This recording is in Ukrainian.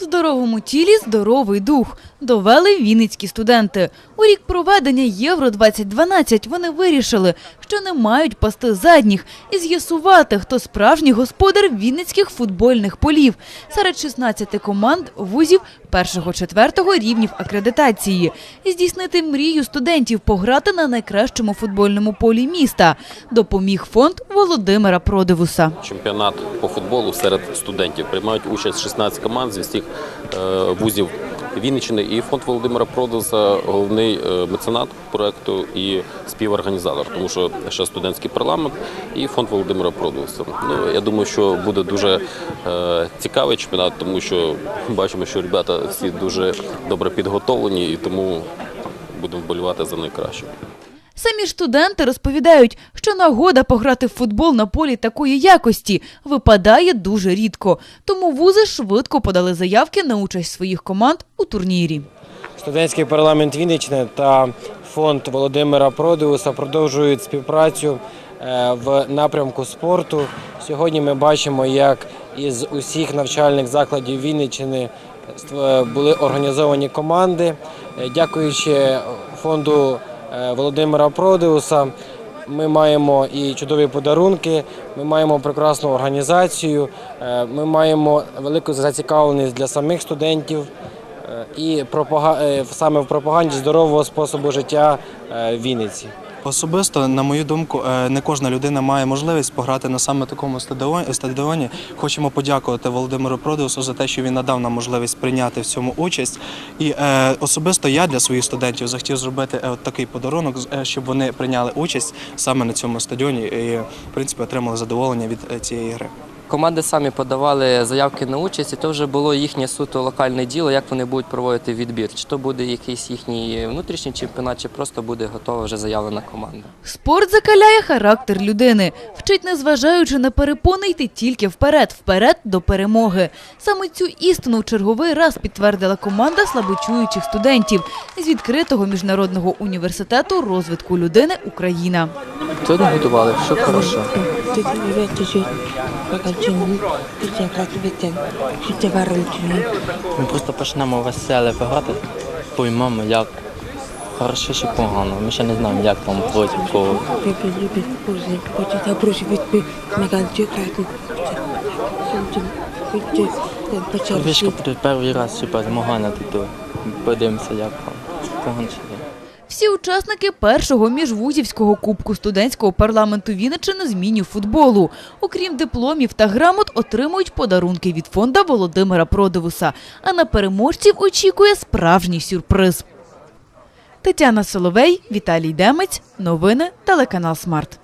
В здоровому тілі здоровий дух. Довели вінницькі студенти. У рік проведення Євро 2012 вони вирішили, що не мають пасти задніх і з'ясувати, хто справжній господар вінницьких футбольних полів серед 16 команд вузів першого-четвертого рівнів акредитації і здійснити мрію студентів пограти на найкращому футбольному полі міста. Допоміг фонд Володимира Продивуса. чемпіонат по футболу серед студентів. Приймають участь 16 команд зі всіх е, вузів Вінниччини. І фонд Володимира Продуса головний е, меценат проекту і співорганізатор, тому що ще студентський парламент і фонд Володимира Продуса. Ну я думаю, що буде дуже е, цікавий чемпіонат, тому що бачимо, що ребята всі дуже добре підготовлені, і тому будемо вболівати за найкраще. Самі студенти розповідають, що нагода пограти в футбол на полі такої якості випадає дуже рідко. Тому вузи швидко подали заявки на участь своїх команд у турнірі. Студентський парламент Вінниччини та фонд Володимира Продеуса продовжують співпрацю е, в напрямку спорту. Сьогодні ми бачимо, як із усіх навчальних закладів Вінниччини ство- були організовані команди. Е, Дякуючи фонду е, Володимира Продеуса, ми маємо і чудові подарунки, ми маємо прекрасну організацію, е, ми маємо велику зацікавленість для самих студентів. Е, і е, саме в пропаганді здорового способу життя е, в Вінниці. Особисто, на мою думку, е, не кожна людина має можливість пограти на саме такому стадіоні. Хочемо подякувати Володимиру Продеусу за те, що він надав нам можливість прийняти в цьому участь. І е, особисто я для своїх студентів захотів зробити е, такий подарунок, щоб вони прийняли участь саме на цьому стадіоні і, в принципі, отримали задоволення від цієї гри. Команди самі подавали заявки на участь, і то вже було їхнє суто локальне діло, як вони будуть проводити відбір. Чи то буде якийсь їхній внутрішній чемпіонат, чи просто буде готова вже заявлена команда. Спорт закаляє характер людини, вчить, незважаючи на перепони, йти тільки вперед, вперед до перемоги. Саме цю істину в черговий раз підтвердила команда слабочуючих студентів з відкритого міжнародного університету розвитку людини Україна. Сьогодні готували, що хорошо. Ми просто почнемо веселе грати, поймемо, як хорошо чи погано. Ми ще не знаємо, як там проти кого. Вишка буде перший раз чи змагання тут. Подивимося, як там. Погано чи ні. Всі учасники першого міжвузівського кубку студентського парламенту Вінниччини з міні-футболу. Окрім дипломів та грамот, отримують подарунки від фонда Володимира Продивуса. А на переможців очікує справжній сюрприз. Тетяна Соловей, Віталій Демець. Новини телеканал Смарт.